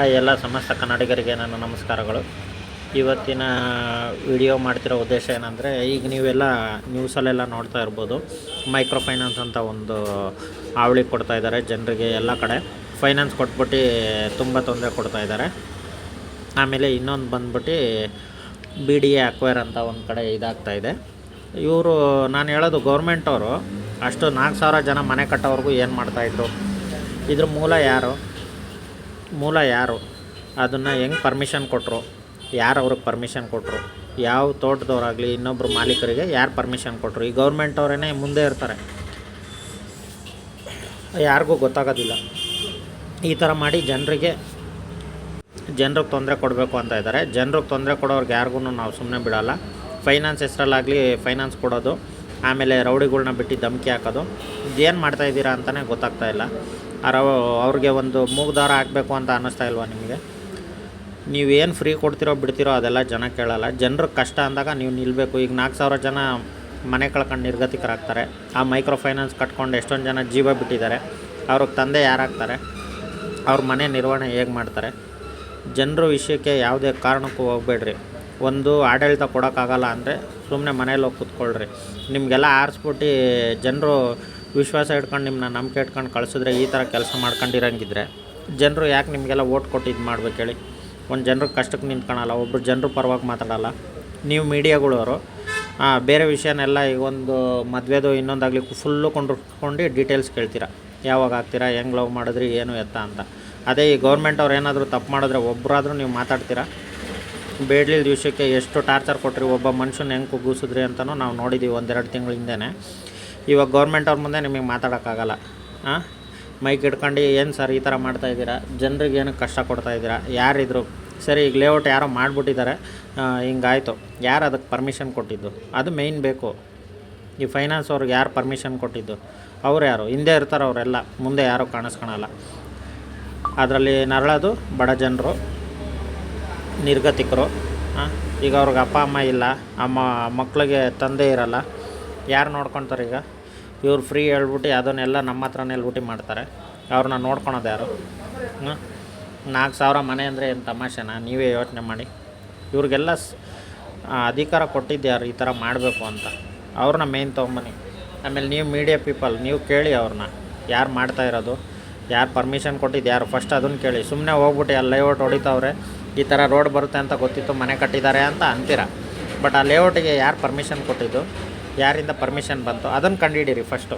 ಆ ಎಲ್ಲ ಸಮಸ್ತ ಕನ್ನಡಿಗರಿಗೆ ನನ್ನ ನಮಸ್ಕಾರಗಳು. ಇವತ್ತಿನ ವಿಡಿಯೋ ಮಾಡ್ತಿರೋ ಉದ್ದೇಶ ಏನಂದರೆ, ಈಗ ನೀವೆಲ್ಲ ನ್ಯೂಸಲ್ಲೆಲ್ಲ ನೋಡ್ತಾ ಇರ್ಬೋದು. ಮೈಕ್ರೋ ಫೈನಾನ್ಸ್ ಅಂತ ಒಂದು ಹಾವಳಿ ಕೊಡ್ತಾ ಇದ್ದಾರೆ ಜನರಿಗೆ ಎಲ್ಲ ಕಡೆ. ಫೈನಾನ್ಸ್ ಕೊಟ್ಬಿಟ್ಟು ತುಂಬ ತೊಂದರೆ ಕೊಡ್ತಾ ಇದ್ದಾರೆ. ಆಮೇಲೆ ಇನ್ನೊಂದು ಬಂದ್ಬಿಟ್ಟು ಬಿ ಡಿ ಎ ಅಕ್ವೈರ್ ಅಂತ ಒಂದು ಕಡೆ ಇದಾಗ್ತಾ ಇದೆ. ಇವರು ನಾನು ಹೇಳೋದು ಗೌರ್ಮೆಂಟವರು ಅಷ್ಟು ನಾಲ್ಕು ಸಾವಿರ ಜನ ಮನೆ ಕಟ್ಟೋವ್ರಿಗೂ ಏನು ಮಾಡ್ತಾಯಿದ್ರು ಇದ್ರ ಮೂಲ ಯಾರು? ಮೂಲ ಯಾರು? ಅದನ್ನು ಹೆಂಗೆ ಪರ್ಮಿಷನ್ ಕೊಟ್ಟರು ಯಾರು ಅವ್ರಿಗೆ ಪರ್ಮಿಷನ್ ಕೊಟ್ಟರು ಯಾವ ತೋಟದವ್ರಾಗಲಿ ಇನ್ನೊಬ್ಬರು ಮಾಲೀಕರಿಗೆ ಯಾರು ಪರ್ಮಿಷನ್ ಕೊಟ್ಟರು ಈ ಗೌರ್ಮೆಂಟ್ ಅವರೇ ಮುಂದೆ ಇರ್ತಾರೆ. ಯಾರಿಗೂ ಗೊತ್ತಾಗೋದಿಲ್ಲ. ಈ ಥರ ಮಾಡಿ ಜನರಿಗೆ ಜನರಿಗೆ ತೊಂದರೆ ಕೊಡಬೇಕು ಅಂತ ಇದ್ದಾರೆ ಜನರಿಗೆ ತೊಂದರೆ ಕೊಡೋರ್ಗೆ ಯಾರಿಗೂ ನಾವು ಸುಮ್ಮನೆ ಬಿಡೋಲ್ಲ. ಫೈನಾನ್ಸ್ ಹೆಸರಲ್ಲಾಗಲಿ ಫೈನಾನ್ಸ್ ಕೊಡೋದು, ಆಮೇಲೆ ರೌಡಿಗಳ್ನ ಬಿಟ್ಟು ಧಮಕಿ ಹಾಕೋದು. ಇದೇನು ಮಾಡ್ತಾ ಇದ್ದೀರಾ ಅಂತಲೇ ಗೊತ್ತಾಗ್ತಾ ಇಲ್ಲ. ಅರ ಅವ್ರಿಗೆ ಒಂದು ಮೂಗ್ದಾರ ಹಾಕಬೇಕು ಅಂತ ಅನ್ನಿಸ್ತಾ ಇಲ್ವಾ ನಿಮಗೆ? ನೀವೇನು ಫ್ರೀ ಕೊಡ್ತಿರೋ ಬಿಡ್ತಿರೋ ಅದೆಲ್ಲ ಜನ ಕೇಳಲ್ಲ. ಜನರು ಕಷ್ಟ ಅಂದಾಗ ನೀವು ನಿಲ್ಲಬೇಕು ಈಗ ನಾಲ್ಕು ಸಾವಿರ ಜನ ಮನೆ ಕಳ್ಕೊಂಡು ನಿರ್ಗತಿಕರಾಗ್ತಾರೆ. ಆ ಮೈಕ್ರೋ ಫೈನಾನ್ಸ್ ಕಟ್ಕೊಂಡು ಎಷ್ಟೊಂದು ಜನ ಜೀವ ಬಿಟ್ಟಿದ್ದಾರೆ. ಅವ್ರಿಗೆ ತಂದೆ ಯಾರಾಗ್ತಾರೆ? ಅವ್ರ ಮನೆ ನಿರ್ವಹಣೆ ಹೇಗೆ ಮಾಡ್ತಾರೆ? ಜನರ ವಿಷಯಕ್ಕೆ ಯಾವುದೇ ಕಾರಣಕ್ಕೂ ಹೋಗಬೇಡ್ರಿ. ಒಂದು ಆಡಳಿತ ಕೊಡೋಕ್ಕಾಗಲ್ಲ ಅಂದರೆ ಸುಮ್ಮನೆ ಮನೇಲಿ ಹೋಗಿ ಕೂತ್ಕೊಳ್ರಿ. ನಿಮಗೆಲ್ಲ ಆರಿಸ್ಬಿಟ್ಟು ಜನರು ವಿಶ್ವಾಸ ಇಟ್ಕೊಂಡು ನಿಮ್ಮನ್ನ ನಂಬಿಕೆ ಇಟ್ಕೊಂಡು ಕಳಿಸಿದ್ರೆ ಈ ಥರ ಕೆಲಸ ಮಾಡ್ಕೊಂಡಿರಂಗಿದ್ರೆ ಜನರು ಯಾಕೆ ನಿಮಗೆಲ್ಲ ಓಟ್ ಕೊಟ್ಟು ಇದು ಮಾಡ್ಬೇಕು ಹೇಳಿ? ಒಂದು ಜನರು ಕಷ್ಟಕ್ಕೆ ನಿಂತ್ಕೊಳಲ್ಲ ಒಬ್ಬರು ಜನರು ಪರವಾಗಿ ಮಾತಾಡಲ್ಲ. ನೀವು ಮೀಡಿಯಾಗಳವರು ಬೇರೆ ವಿಷಯನೆಲ್ಲ ಈಗ ಒಂದು ಮದುವೆದು ಇನ್ನೊಂದಾಗಲಿ ಫುಲ್ಲು ಕೊಂಡ್ಕೊಂಡು ಡೀಟೇಲ್ಸ್ ಕೇಳ್ತೀರಾ? ಯಾವಾಗ ಆಗ್ತೀರಾ ಹೆಂಗೆ ಲವ್ ಮಾಡಿದ್ರಿ, ಏನು ಎತ್ತ ಅಂತ. ಅದೇ ಈ ಗೌರ್ಮೆಂಟ್ ಅವ್ರು ಏನಾದರೂ ತಪ್ಪು ಮಾಡಿದ್ರೆ ಒಬ್ಬರಾದರೂ ನೀವು ಮಾತಾಡ್ತೀರಾ? ಬೇಡ್ಲಿಲ್ದ ವಿಷಯಕ್ಕೆ ಎಷ್ಟು ಟಾರ್ಚರ್ ಕೊಟ್ರಿ, ಒಬ್ಬ ಮನುಷ್ಯನ ಹೆಂಗೆ ಕುಗ್ಗಿಸಿದ್ರಿ ಅಂತಲೂ ನಾವು ನೋಡಿದ್ದೀವಿ ಒಂದೆರಡು ತಿಂಗಳ ಹಿಂದೆನೇ. ಇವಾಗ ಗೌರ್ಮೆಂಟ್ ಅವ್ರ ಮುಂದೆ ನಿಮಗೆ ಮಾತಾಡೋಕ್ಕಾಗಲ್ಲ. ಹಾಂ ಮೈಕ್ ಇಟ್ಕೊಂಡು ಏನು ಸರ್ ಈ ಥರ ಮಾಡ್ತಾ ಇದ್ದೀರಾ? ಜನರಿಗೆ ಏನಕ್ಕೆ ಕಷ್ಟ ಕೊಡ್ತಾ ಇದ್ದೀರಾ? ಯಾರಿದ್ರು? ಸರಿ, ಈಗ ಲೇಔಟ್ ಯಾರೋ ಮಾಡಿಬಿಟ್ಟಿದ್ದಾರೆ. ಹಿಂಗಾಯಿತು. ಯಾರು ಅದಕ್ಕೆ ಪರ್ಮಿಷನ್ ಕೊಟ್ಟಿದ್ದು? ಅದು ಮೇಯ್ನ್ ಬೇಕು. ಈ ಫೈನಾನ್ಸ್ ಅವ್ರಿಗೆ ಯಾರು ಪರ್ಮಿಷನ್ ಕೊಟ್ಟಿದ್ದು? ಅವ್ರು ಯಾರು? ಹಿಂದೆ ಇರ್ತಾರೆ ಅವರೆಲ್ಲ. ಮುಂದೆ ಯಾರೂ ಕಾಣಿಸ್ಕೊಳಲ್ಲ. ಅದರಲ್ಲಿ ನರಳೋದು ಬಡ ಜನರು, ನಿರ್ಗತಿಕರು. ಈಗ ಅವ್ರಿಗೆ ಅಪ್ಪ, ಅಮ್ಮ ಇಲ್ಲ. ಅಮ್ಮ ಮಕ್ಕಳಿಗೆ ತಂದೆ ಇರಲ್ಲ. ಯಾರು ನೋಡ್ಕೊತಾರೆ ಈಗ? ಇವ್ರು ಫ್ರೀ ಹೇಳ್ಬಿಟ್ಟು ಅದನ್ನೆಲ್ಲ ನಮ್ಮ ಹತ್ರನೇ ಹೇಳ್ಬಿಟ್ಟು ಮಾಡ್ತಾರೆ. ಅವ್ರನ್ನ ನೋಡ್ಕೊಳೋದು ಯಾರು? ನಾಲ್ಕು ಸಾವಿರ ಮನೆ ಅಂದರೆ ಏನು ತಮಾಷೆನಾ? ನೀವೇ ಯೋಚನೆ ಮಾಡಿ. ಇವ್ರಿಗೆಲ್ಲ ಅಧಿಕಾರ ಕೊಟ್ಟಿದ್ದು ಯಾರು? ಈ ಥರ ಮಾಡಬೇಕು ಅಂತ. ಅವ್ರನ್ನ ಮೇಯ್ನ್ ತೊಗೊಂಬನ್ನಿ. ಆಮೇಲೆ ನೀವು ಮೀಡಿಯಾ ಪೀಪಲ್ ನೀವು ಕೇಳಿ ಅವ್ರನ್ನ. ಯಾರು ಮಾಡ್ತಾ ಇರೋದು? ಯಾರು ಪರ್ಮಿಷನ್ ಕೊಟ್ಟಿದ್ದು ಯಾರು? ಫಸ್ಟ್ ಅದನ್ನು ಕೇಳಿ. ಸುಮ್ಮನೆ ಹೋಗ್ಬಿಟ್ಟು ಅಲ್ಲಿ ಲೇಔಟ್ ಹೊಡಿತಾವ್ರೆ. ಈ ಥರ ರೋಡ್ ಬರುತ್ತೆ ಅಂತ ಗೊತ್ತಿತ್ತು, ಮನೆ ಕಟ್ಟಿದ್ದಾರೆ ಅಂತ ಅಂತೀರ. ಬಟ್ ಆ ಲೇಔಟಿಗೆ ಯಾರು ಪರ್ಮಿಷನ್ ಕೊಟ್ಟಿದ್ದು? ಯಾರಿಂದ ಪರ್ಮಿಷನ್ ಬಂತು ಅದನ್ನು ಕಂಡುಹಿಡೀರಿ ಫಸ್ಟು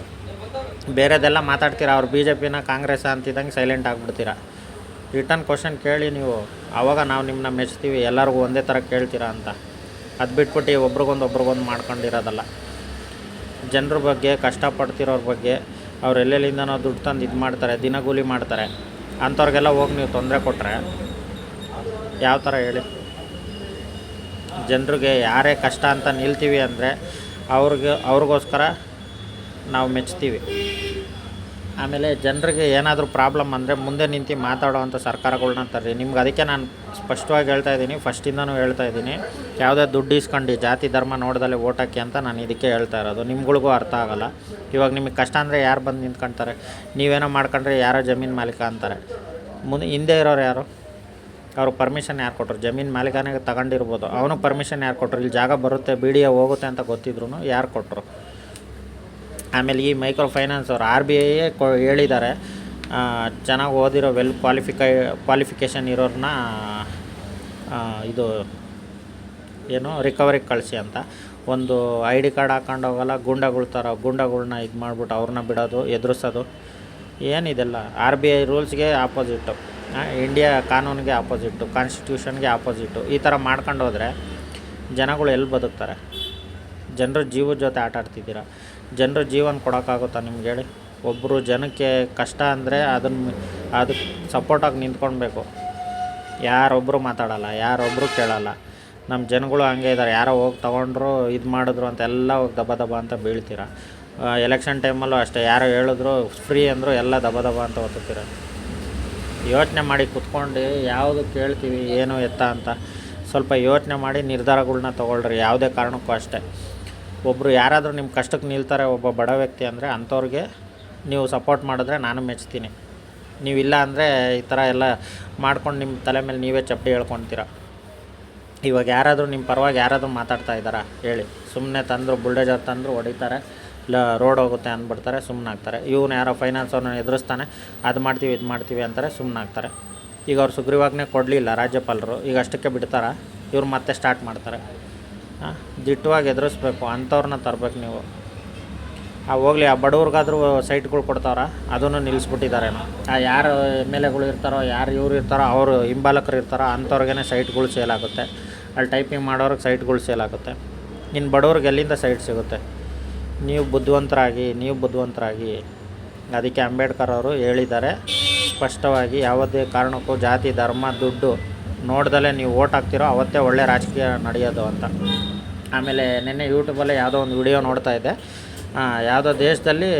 ಬೇರೆದೆಲ್ಲ ಮಾತಾಡ್ತೀರ, ಅವ್ರು ಬಿ ಜೆ ಪಿನ ಕಾಂಗ್ರೆಸ್ ಅಂತಿದ್ದಂಗೆ ಸೈಲೆಂಟ್ ಆಗಿಬಿಡ್ತೀರ? ರಿಟರ್ನ್ ಕ್ವಶನ್ ಕೇಳಿ ನೀವು ಆವಾಗ ನಾವು ನಿಮ್ಮನ್ನ ಮೆಚ್ತೀವಿ, ಎಲ್ಲರಿಗೂ ಒಂದೇ ಥರ ಕೇಳ್ತೀರಾ ಅಂತ. ಅದು ಬಿಟ್ಬಿಟ್ಟು ಒಬ್ರಿಗೊಂದು ಒಬ್ರಿಗೊಂದು ಮಾಡ್ಕೊಂಡಿರೋದಲ್ಲ. ಜನರ ಬಗ್ಗೆ, ಕಷ್ಟಪಡ್ತಿರೋರ ಬಗ್ಗೆ, ಅವ್ರು ಎಲ್ಲೆಲ್ಲಿಂದನೋ ದುಡ್ಡು ತಂದು ಇದು ಮಾಡ್ತಾರೆ, ದಿನಗೂಲಿ ಮಾಡ್ತಾರೆ. ಅಂಥವ್ರಿಗೆಲ್ಲ ಹೋಗಿ ನೀವು ತೊಂದರೆ ಕೊಟ್ಟರೆ ಯಾವ ಥರ ಹೇಳಿ? ಜನರಿಗೆ ಯಾರೇ ಕಷ್ಟ ಅಂತ ನಿಲ್ತೀವಿ ಅಂದರೆ ಅವ್ರಿಗೆ ಅವ್ರಿಗೋಸ್ಕರ ನಾವು ಮೆಚ್ತೀವಿ. ಆಮೇಲೆ ಜನರಿಗೆ ಏನಾದರೂ ಪ್ರಾಬ್ಲಮ್ ಅಂದರೆ ಮುಂದೆ ನಿಂತು ಮಾತಾಡೋವಂಥ ಸರ್ಕಾರಗಳನ್ನ ತರ್ರಿ. ನಿಮ್ಗೆ ಅದಕ್ಕೆ ನಾನು ಸ್ಪಷ್ಟವಾಗಿ ಹೇಳ್ತಾ ಇದ್ದೀನಿ. ಫಸ್ಟಿಂದನೂ ಹೇಳ್ತಾ ಇದ್ದೀನಿ. ಯಾವುದೇ ದುಡ್ಡು ಇಸ್ಕೊಂಡು ಜಾತಿ, ಧರ್ಮ ನೋಡ್ದಲ್ಲಿ ಓಟಕ್ಕೆ ಅಂತ ನಾನು ಇದಕ್ಕೆ ಹೇಳ್ತಾ ಇರೋದು. ನಿಮ್ಗಳಿಗೂ ಅರ್ಥ ಆಗಲ್ಲ. ಇವಾಗ ನಿಮಗೆ ಕಷ್ಟ ಅಂದರೆ ಯಾರು ಬಂದು ನಿಂತ್ಕೊಳ್ತಾರೆ ನೀವೇನೋ ಮಾಡ್ಕೊಂಡ್ರೆ ಯಾರೋ ಜಮೀನು ಮಾಲೀಕ ಅಂತಾರೆ. ಮುಂದೆ ಹಿಂದೆ ಇರೋರು ಯಾರು? ಅವ್ರು ಪರ್ಮಿಷನ್ ಯಾರು ಕೊಟ್ಟರು ಜಮೀನು ಮಾಲೀಕನಿಗೆ ತಗೊಂಡಿರ್ಬೋದು. ಅವನು ಪರ್ಮಿಷನ್ ಯಾರು ಕೊಟ್ಟರು ಇಲ್ಲಿ ಜಾಗ ಬರುತ್ತೆ ಬಿ ಡಿ ಹೋಗುತ್ತೆ ಅಂತ ಗೊತ್ತಿದ್ರು ಯಾರು ಕೊಟ್ಟರು ಆಮೇಲೆ ಈ ಮೈಕ್ರೋ ಫೈನಾನ್ಸ್ ಅವರು ಆರ್ ಬಿ ಐಯೇ ಕೊ ಹೇಳಿದ್ದಾರೆ ಚೆನ್ನಾಗಿ ಓದಿರೋ ವೆಲ್ ಕ್ವಾಲಿಫಿಕೈ ಕ್ವಾಲಿಫಿಕೇಷನ್ ಇರೋರನ್ನ ಇದು ಏನು ರಿಕವರಿಗೆ ಕಳಿಸಿ ಅಂತ. ಒಂದು ಐ ಡಿ ಕಾರ್ಡ್ ಹಾಕೊಂಡು ಹೋಗಲ್ಲ, ಗುಂಡಗಳು ಥರ ಗುಂಡಗಳನ್ನ ಇದು ಮಾಡಿಬಿಟ್ಟು ಅವ್ರನ್ನ ಬಿಡೋದು, ಎದುರಿಸೋದು. ಏನಿದೆಲ್ಲ? ಆರ್ ಬಿ ಐ ರೂಲ್ಸ್ಗೆ ಆಪೋಸಿಟ್ಟು ಇಂಡಿಯಾ ಕಾನೂನಿಗೆ ಆಪೋಸಿಟ್ಟು ಕಾನ್ಸ್ಟಿಟ್ಯೂಷನ್ಗೆ ಆಪೋಸಿಟ್ಟು ಈ ಥರ ಮಾಡ್ಕೊಂಡು ಹೋದರೆ ಜನಗಳು ಎಲ್ಲಿ ಬದುಕ್ತಾರೆ? ಜನರ ಜೀವದ ಜೊತೆ ಆಟ ಜನರು ಜನರ ಜೀವನ ಕೊಡೋಕ್ಕಾಗುತ್ತಾ ನಿಮ್ಗೆ ಹೇಳಿ? ಒಬ್ಬರು ಜನಕ್ಕೆ ಕಷ್ಟ ಅಂದರೆ ಅದನ್ನು ಅದಕ್ಕೆ ಸಪೋರ್ಟಾಗಿ ನಿಂತ್ಕೊಳ್ಬೇಕು ಯಾರೊಬ್ಬರು ಮಾತಾಡಲ್ಲ ಯಾರೊಬ್ಬರು ಕೇಳಲ್ಲ. ನಮ್ಮ ಜನಗಳು ಹಂಗೆ ಇದ್ದಾರೆ ಯಾರೋ ಹೋಗಿ ತೊಗೊಂಡ್ರು, ಇದು ಮಾಡಿದ್ರು ಅಂತ ಎಲ್ಲ ಹೋಗಿ ದಬ ದಬ ಅಂತ ಬೀಳ್ತೀರ? ಎಲೆಕ್ಷನ್ ಟೈಮಲ್ಲೂ ಅಷ್ಟೇ. ಯಾರೋ ಹೇಳಿದ್ರು ಫ್ರೀ ಅಂದರು ಎಲ್ಲ ದಬ ದಬ ಅಂತ ಒತ್ತುತ್ತೀರ? ಯೋಚನೆ ಮಾಡಿ ಕುತ್ಕೊಂಡು ಯಾವುದು ಕೇಳ್ತೀವಿ, ಏನು ಎತ್ತ ಅಂತ ಸ್ವಲ್ಪ ಯೋಚನೆ ಮಾಡಿ ನಿರ್ಧಾರಗಳನ್ನ ತೊಗೊಳ್ರಿ, ಯಾವುದೇ ಕಾರಣಕ್ಕೂ ಅಷ್ಟೇ. ಒಬ್ಬರು ಯಾರಾದರೂ ನಿಮ್ಮ ಕಷ್ಟಕ್ಕೆ ನಿಲ್ತಾರೆ, ಒಬ್ಬ ಬಡ ವ್ಯಕ್ತಿ ಅಂದರೆ ಅಂಥವ್ರಿಗೆ ನೀವು ಸಪೋರ್ಟ್ ಮಾಡಿದ್ರೆ ನಾನು ಮೆಚ್ತೀನಿ. ನೀವಿಲ್ಲ ಅಂದರೆ ಈ ಥರ ಎಲ್ಲ ಮಾಡ್ಕೊಂಡು ನಿಮ್ಮ ತಲೆ ಮೇಲೆ ನೀವೇ ಚಪ್ಪಡಿ ಹೇಳ್ಕೊತೀರ? ಇವಾಗ ಯಾರಾದರೂ ನಿಮ್ಮ ಪರವಾಗಿ ಯಾರಾದರೂ ಮಾತಾಡ್ತಾ ಇದ್ದಾರಾ? ಹೇಳಿ. ಸುಮ್ಮನೆ ತಂದರು, ಬುಲ್ಡೇಜರ್ ತಂದರು, ಹೊಡಿತಾರೆ. ಇಲ್ಲ ರೋಡ್ ಹೋಗುತ್ತೆ ಅಂದ್ಬಿಡ್ತಾರೆ ಸುಮ್ಮನಾಗ್ತಾರೆ ಇವನು ಯಾರೋ ಫೈನಾನ್ಸ್ ಅವ್ರನ್ನ ಎದುರಿಸ್ತಾನೆ. ಅದು ಮಾಡ್ತೀವಿ, ಇದು ಮಾಡ್ತೀವಿ ಅಂತಾರೆ ಸುಮ್ಮನಾಗ್ತಾರೆ ಈಗ ಅವ್ರು ಸುಗ್ರೀವಾಜ್ಞೆ ಕೊಡಲಿಲ್ಲ, ರಾಜ್ಯಪಾಲರು. ಈಗ ಅಷ್ಟಕ್ಕೆ ಬಿಡ್ತಾರೆ? ಇವ್ರು ಮತ್ತೆ ಸ್ಟಾರ್ಟ್ ಮಾಡ್ತಾರೆ. ದಿಟ್ಟವಾಗಿ ಎದುರಿಸ್ಬೇಕು, ಅಂಥವ್ರನ್ನ ತರಬೇಕು ನೀವು. ಆ, ಹೋಗಲಿ, ಆ ಬಡವ್ರಿಗಾದ್ರೂ ಸೈಟ್ಗಳು ಕೊಡ್ತಾರ ಅದನ್ನು ನಿಲ್ಲಿಸ್ಬಿಟ್ಟಿದ್ದಾರೇನೋ ಆ, ಯಾರು ಎಂ ಎಲ್ ಎಗಳು ಇರ್ತಾರೋ, ಯಾರು ಇವ್ರು ಇರ್ತಾರೋ, ಅವರು ಹಿಂಬಾಲಕರು ಇರ್ತಾರೋ ಅಂಥವ್ರಿಗೇ ಸೈಟ್ಗಳು ಸೇಲ್ ಆಗುತ್ತೆ. ಅಲ್ಲಿ ಟೈಪಿಂಗ್ ಮಾಡೋರಿಗೆ ಸೈಟ್ಗಳು ಸೇಲ್ ಆಗುತ್ತೆ. ಇನ್ನು ಬಡವ್ರಿಗೆ ಎಲ್ಲಿಂದ ಸೈಟ್ ಸಿಗುತ್ತೆ? ನೀವು ಬುದ್ಧಿವಂತರಾಗಿ ನೀವು ಬುದ್ಧಿವಂತರಾಗಿ. ಅದಕ್ಕೆ ಅಂಬೇಡ್ಕರ್ ಅವರು ಹೇಳಿದ್ದಾರೆ. ಸ್ಪಷ್ಟವಾಗಿ ಯಾವುದೇ ಕಾರಣಕ್ಕೂ ಜಾತಿ, ಧರ್ಮ, ದುಡ್ಡು ನೋಡ್ದಲೇ ನೀವು ಓಟ್ ಹಾಕ್ತಿರೋ ಅವತ್ತೇ ಒಳ್ಳೆ ರಾಜಕೀಯ ನಡೆಯೋದು ಅಂತ. ಆಮೇಲೆ ನಿನ್ನೆ ಯೂಟ್ಯೂಬಲ್ಲೇ ಯಾವುದೋ ಒಂದು ವಿಡಿಯೋ ನೋಡ್ತಾ ಇದ್ದೆ. ಯಾವುದೋ ದೇಶದಲ್ಲಿ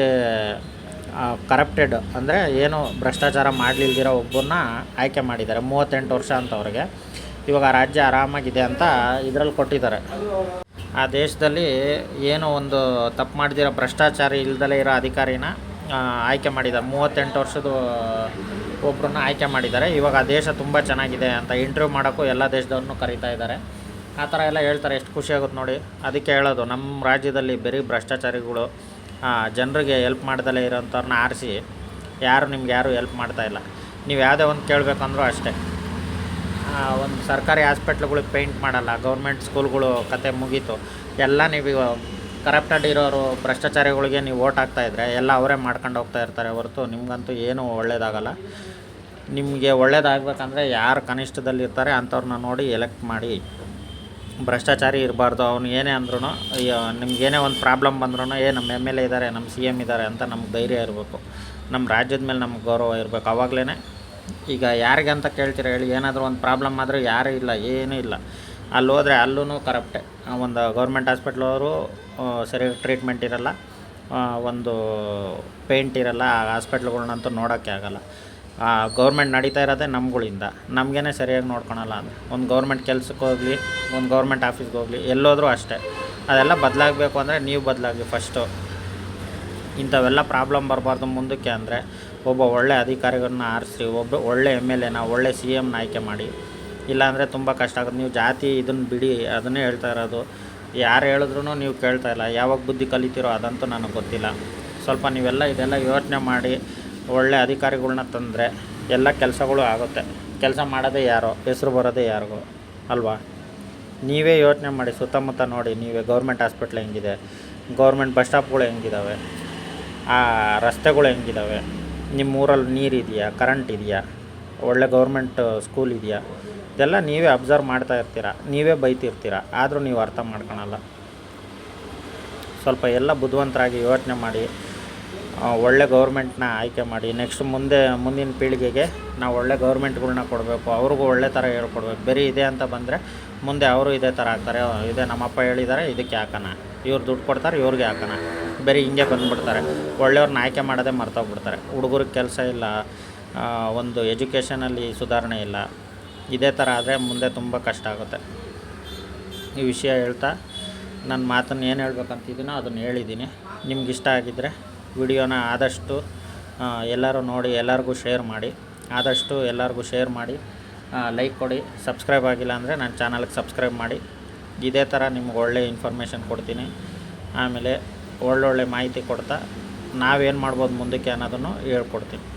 ಕರಪ್ಟೆಡ್ ಅಂದರೆ ಏನು ಭ್ರಷ್ಟಾಚಾರ ಮಾಡಲಿಲ್ದಿರೋ ಒಬ್ಬನ್ನ ಆಯ್ಕೆ ಮಾಡಿದ್ದಾರೆ. ಮೂವತ್ತೆಂಟು ವರ್ಷ ಅಂತ ಅವ್ರಿಗೆ. ಇವಾಗ ರಾಜ್ಯ ಆರಾಮಾಗಿದೆ ಅಂತ ಇದರಲ್ಲಿ ಕೊಟ್ಟಿದ್ದಾರೆ. ಆ ದೇಶದಲ್ಲಿ ಏನೋ ಒಂದು ತಪ್ಪು ಮಾಡಿದಿರೋ ಭ್ರಷ್ಟಾಚಾರಿ ಇಲ್ದಲೇ ಇರೋ ಅಧಿಕಾರಿನ ಆಯ್ಕೆ ಮಾಡಿದ್ದಾರೆ ಮೂವತ್ತೆಂಟು ವರ್ಷದ ಒಬ್ಬರನ್ನ ಆಯ್ಕೆ ಮಾಡಿದ್ದಾರೆ. ಇವಾಗ ಆ ದೇಶ ತುಂಬ ಚೆನ್ನಾಗಿದೆ ಅಂತ ಇಂಟರ್ವ್ಯೂ ಮಾಡೋಕ್ಕೂ ಎಲ್ಲ ದೇಶದವ್ರನ್ನೂ ಕರೀತಾ ಇದ್ದಾರೆ. ಆ ಥರ ಎಲ್ಲ ಹೇಳ್ತಾರೆ. ಎಷ್ಟು ಖುಷಿ ಆಗುತ್ತೆ ನೋಡಿ. ಅದಕ್ಕೆ ಹೇಳೋದು, ನಮ್ಮ ರಾಜ್ಯದಲ್ಲಿ ಬರೀ ಭ್ರಷ್ಟಾಚಾರಿಗಳು ಜನರಿಗೆ ಹೆಲ್ಪ್ ಮಾಡ್ದಲೇ ಇರೋಂಥವ್ರನ್ನ ಆರಿಸಿ ಯಾರು ನಿಮ್ಗೆ ಯಾರು ಹೆಲ್ಪ್ ಮಾಡ್ತಾ ಇಲ್ಲ. ನೀವು ಯಾವುದೇ ಒಂದು ಕೇಳಬೇಕಂದ್ರೂ ಅಷ್ಟೇ. ಒಂದು ಸರ್ಕಾರಿ ಹಾಸ್ಪಿಟ್ಲ್ಗಳಿಗೆ ಪೇಂಟ್ ಮಾಡಲ್ಲ. ಗೌರ್ಮೆಂಟ್ ಸ್ಕೂಲ್ಗಳು ಕತೆ ಮುಗೀತು. ಎಲ್ಲ ನೀವು ಕರಪ್ಟೆಡ್ ಇರೋರು, ಭ್ರಷ್ಟಾಚಾರಿಗಳಿಗೆ ನೀವು ಓಟ್ ಹಾಕ್ತಾಯಿದ್ರೆ ಎಲ್ಲ ಅವರೇ ಮಾಡ್ಕೊಂಡು ಹೋಗ್ತಾ ಇರ್ತಾರೆ ಹೊರತು ನಿಮಗಂತೂ ಏನೂ ಒಳ್ಳೇದಾಗಲ್ಲ. ನಿಮಗೆ ಒಳ್ಳೇದಾಗಬೇಕಂದ್ರೆ ಯಾರು ಕನಿಷ್ಠದಲ್ಲಿರ್ತಾರೆ ಅಂಥವ್ರನ್ನ ನೋಡಿ ಎಲೆಕ್ಟ್ ಮಾಡಿ ಭ್ರಷ್ಟಾಚಾರಿ ಇರಬಾರ್ದು. ಅವ್ನು ಏನೇ ಅಂದ್ರೂ ನಿಮ್ಗೇನೇ ಒಂದು ಪ್ರಾಬ್ಲಮ್ ಬಂದ್ರೂ ಏ, ನಮ್ಮ ಎಂ ಎಲ್ ಎ ಇದ್ದಾರೆ ನಮ್ಮ ಸಿ ಎಂ ಇದ್ದಾರೆ ಅಂತ ನಮ್ಗೆ ಧೈರ್ಯ ಇರಬೇಕು. ನಮ್ಮ ರಾಜ್ಯದ ಮೇಲೆ ನಮ್ಗೆ ಗೌರವ ಇರಬೇಕು. ಆವಾಗಲೇ ಈಗ ಯಾರಿಗೆ ಅಂತ ಕೇಳ್ತೀರ ಹೇಳಿ, ಏನಾದರೂ ಒಂದು ಪ್ರಾಬ್ಲಮ್ ಆದರೆ ಯಾರೂ ಇಲ್ಲ, ಏನೂ ಇಲ್ಲ. ಅಲ್ಲಿ ಹೋದರೆ ಅಲ್ಲೂ ಕರಪ್ಟೆ ಒಂದು ಗೌರ್ಮೆಂಟ್ ಹಾಸ್ಪಿಟ್ಲವರು ಸರಿಯಾಗಿ ಟ್ರೀಟ್ಮೆಂಟ್ ಇರಲ್ಲ. ಒಂದು ಪೇಂಟ್ ಇರಲ್ಲ, ಆ ಹಾಸ್ಪಿಟ್ಲ್ಗಳನ್ನಂತೂ ನೋಡೋಕ್ಕೆ ಆಗಲ್ಲ. ಗೌರ್ಮೆಂಟ್ ನಡೀತಾ ಇರೋದೇ ನಮ್ಗಳಿಂದ. ನಮಗೇನೆ ಸರಿಯಾಗಿ ನೋಡ್ಕೊಳಲ್ಲ ಅಂದರೆ ಒಂದು ಗೌರ್ಮೆಂಟ್ ಕೆಲ್ಸಕ್ಕೆ ಹೋಗಲಿ, ಒಂದು ಗೌರ್ಮೆಂಟ್ ಆಫೀಸ್ಗೆ ಹೋಗಲಿ, ಎಲ್ಲೋದ್ರೂ ಅಷ್ಟೇ. ಅದೆಲ್ಲ ಬದಲಾಗಬೇಕು ಅಂದರೆ ನೀವು ಬದಲಾಗಿ ಫಸ್ಟು ಇಂಥವೆಲ್ಲ ಪ್ರಾಬ್ಲಮ್ ಬರಬಾರ್ದು ಮುಂದಕ್ಕೆ ಅಂದರೆ. ಒಬ್ಬ ಒಳ್ಳೆ ಅಧಿಕಾರಿಗಳನ್ನ ಆರಿಸಿ ಒಬ್ಬ ಒಳ್ಳೆ ಎಂ ಎಲ್ ಎನ, ಒಳ್ಳೆ ಸಿ ಎಮ್ನ ಆಯ್ಕೆ ಮಾಡಿ. ಇಲ್ಲಾಂದರೆ ತುಂಬ ಕಷ್ಟ ಆಗುತ್ತೆ. ನೀವು ಜಾತಿ ಇದನ್ನು ಬಿಡಿ, ಅದನ್ನೇ ಹೇಳ್ತಾ ಇರೋದು. ಯಾರು ಹೇಳಿದ್ರು ನೀವು ಕೇಳ್ತಾ ಇಲ್ಲ. ಯಾವಾಗ ಬುದ್ಧಿ ಕಲಿತೀರೋ ಅದಂತೂ ನನಗೆ ಗೊತ್ತಿಲ್ಲ. ಸ್ವಲ್ಪ ನೀವೆಲ್ಲ ಇದೆಲ್ಲ ಯೋಚನೆ ಮಾಡಿ, ಒಳ್ಳೆ ಅಧಿಕಾರಿಗಳನ್ನ ತಂದರೆ ಎಲ್ಲ ಕೆಲಸಗಳು ಆಗುತ್ತೆ. ಕೆಲಸ ಮಾಡೋದೇ ಯಾರೋ, ಹೆಸರು ಬರೋದೇ ಯಾರಿಗೋ, ಅಲ್ವಾ? ನೀವೇ ಯೋಚನೆ ಮಾಡಿ, ಸುತ್ತಮುತ್ತ ನೋಡಿ, ನೀವೇ ಗೌರ್ಮೆಂಟ್ ಹಾಸ್ಪಿಟ್ಲ್ ಹೆಂಗಿದೆ, ಗೌರ್ಮೆಂಟ್ ಬಸ್ ಸ್ಟಾಪ್ಗಳು ಹೆಂಗಿದಾವೆ, ಆ ರಸ್ತೆಗಳು ಹೆಂಗಿದಾವೆ ನಿಮ್ಮ ಊರಲ್ಲಿ ನೀರು ಇದೆಯಾ ಕರೆಂಟ್ ಇದೆಯಾ, ಒಳ್ಳೆ ಗೌರ್ಮೆಂಟ್ ಸ್ಕೂಲ್ ಇದೆಯಾ, ಇದೆಲ್ಲ ನೀವೇ ಅಬ್ಸರ್ವ್ ಮಾಡ್ತಾ ಇರ್ತೀರ, ನೀವೇ ಬೈತಿರ್ತೀರ, ಆದರೂ ನೀವು ಅರ್ಥ ಮಾಡ್ಕೊಳಲ್ಲ. ಸ್ವಲ್ಪ ಎಲ್ಲ ಬುದ್ಧಿವಂತರಾಗಿ ಯೋಚನೆ ಮಾಡಿ ಒಳ್ಳೆ ಗೌರ್ಮೆಂಟ್ನ ಆಯ್ಕೆ ಮಾಡಿ ನೆಕ್ಸ್ಟ್ ಮುಂದೆ, ಮುಂದಿನ ಪೀಳಿಗೆಗೆ ನಾವು ಒಳ್ಳೆ ಗೌರ್ಮೆಂಟ್ಗಳ್ನ ಕೊಡಬೇಕು, ಅವ್ರಿಗೂ ಒಳ್ಳೆ ಥರ ಹೇಳ್ಕೊಡ್ಬೇಕು, ಬೇರೆ ಇದೆ ಅಂತ ಬಂದರೆ ಮುಂದೆ ಅವರು ಇದೇ ಥರ ಆಗ್ತಾರೆ, ಇದೆ ನಮ್ಮಪ್ಪ ಹೇಳಿದ್ದಾರೆ ಇದಕ್ಕೆ ಹಾಕೋಣ, ಇವ್ರು ದುಡ್ಡು ಕೊಡ್ತಾರೆ, ಇವ್ರಿಗೆ ಹಾಕೋಣ. ಬರೀ ಹಿಂಗೆ ಬಂದುಬಿಡ್ತಾರೆ. ಒಳ್ಳೆಯವ್ರನ್ನ ಆಯ್ಕೆ ಮಾಡೋದೇ ಮರ್ತೋಗ್ಬಿಡ್ತಾರೆ. ಹುಡುಗರಿಗೆ ಕೆಲಸ ಇಲ್ಲ ಒಂದು ಎಜುಕೇಷನಲ್ಲಿ ಸುಧಾರಣೆ ಇಲ್ಲ. ಇದೇ ಥರ ಆದರೆ ಮುಂದೆ ತುಂಬ ಕಷ್ಟ ಆಗುತ್ತೆ. ಈ ವಿಷಯ ಹೇಳ್ತಾ ನನ್ನ ಮಾತನ್ನು ಏನು ಹೇಳ್ಬೇಕಂತಿದ್ದೀನೋ ಅದನ್ನು ಹೇಳಿದ್ದೀನಿ. ನಿಮ್ಗೆ ಇಷ್ಟ ಆಗಿದ್ದರೆ ವಿಡಿಯೋನ ಆದಷ್ಟು ಎಲ್ಲರೂ ನೋಡಿ, ಎಲ್ಲರಿಗೂ ಶೇರ್ ಮಾಡಿ. ಆದಷ್ಟು ಎಲ್ಲರಿಗೂ ಶೇರ್ ಮಾಡಿ. ಲೈಕ್ ಕೊಡಿ. ಸಬ್ಸ್ಕ್ರೈಬ್ ಆಗಿಲ್ಲ ಅಂದರೆ ನನ್ನ ಚಾನಲ್ಗೆ ಸಬ್ಸ್ಕ್ರೈಬ್ ಮಾಡಿ. ಇದೇ ಥರ ನಿಮ್ಗೆ ಒಳ್ಳೆಯ ಇನ್ಫಾರ್ಮೇಷನ್ ಕೊಡ್ತೀನಿ. ಆಮೇಲೆ ಒಳ್ಳೊಳ್ಳೆ ಮಾಹಿತಿ ಕೊಡ್ತಾ ನಾವೇನು ಮಾಡ್ಬೋದು ಮುಂದಕ್ಕೆ ಅನ್ನೋದನ್ನು ಹೇಳ್ಕೊಡ್ತೀನಿ.